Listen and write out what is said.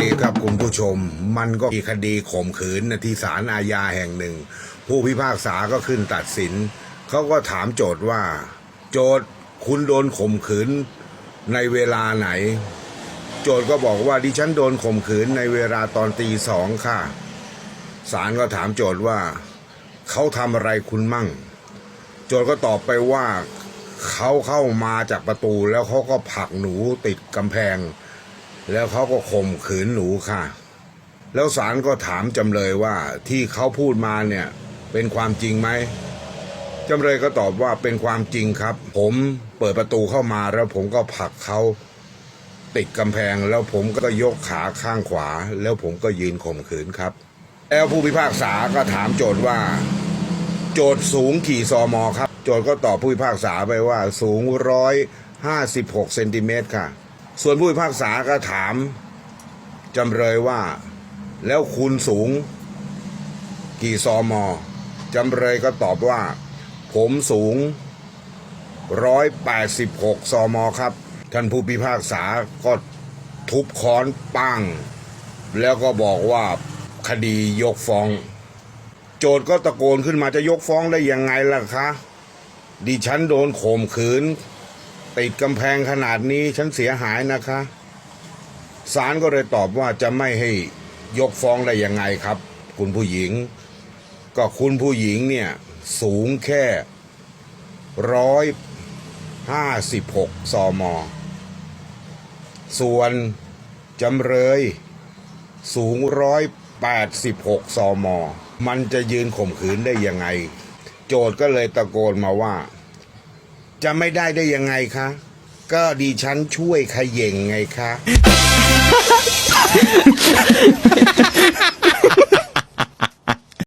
ดีครับคุณผู้ชม มันก็มีคดีข่มขืนที่ศาลอาญาแห่งหนึ่ง ผู้พิพากษาก็ขึ้นตัดสิน เขาก็ถามโจทย์ว่า โจทย์คุณโดนข่มขืนในเวลาไหน โจทย์ก็บอกว่าดิฉันโดนข่มขืนในเวลาตอนตีสองค่ะศาลก็ถามโจทย์ว่า เขาทำอะไรคุณมั่ง โจทย์ก็ตอบไปว่าเขาเข้ามาจากประตูแล้วเขาก็ผลักหนูติดกำแพง แล้วเขาก็ข่มขืนหนูค่ะ แล้วศาลก็ถามจำเลยว่าที่เขาพูดมาเนี่ยเป็นความจริงไหมจำเลยก็ตอบว่าเป็นความจริงครับ ผมเปิดประตูเข้ามาแล้วผมก็ผลักเขาติดกำแพงแล้วผมก็ยกขาข้างขวา แล้วผมก็ยืนข่มขืนครับ แล้วผู้พิพากษาก็ถามโจทย์ว่า โจทย์สูงกี่ซอมอครับ โจทย์ก็ตอบผู้พิพากษาไปว่าสูงร้อยห้าสิบหกเซนติเมตรค่ะ ส่วนผู้พิพากษาก็ถามจำเลยว่า แล้วคุณสูง กี่ซอมอจำเลยก็ตอบว่า ผมสูงร้อยแปดสิบหกซอมอครับ ท่านผู้พิพากษาก็ทุบค้อนปังแล้วก็บอกว่าคดียกฟ้อง โจทย์ก็ตะโกนขึ้นมาจะยกฟ้องได้ยังไงล่ะคะ ดิฉันโดนข่มขืน ติดกำแพงขนาดนี้ฉันเสียหายนะคะศาลก็เลยตอบว่าจะไม่ให้ยกฟ้องได้ยังไงครับ คุณผู้หญิง ก็คุณผู้หญิงเนี่ย สูงแค่ร้อยห้าสิบหกซมส่วนจำเลยสูงร้อยแปดสิบหกซมมันจะยืนข่มขืนได้ยังไง โจทย์ก็เลยตะโกนมาว่า จะไม่ได้ได้ยังไงคะ ก็ดีฉันช่วยขย เย่งไงคะ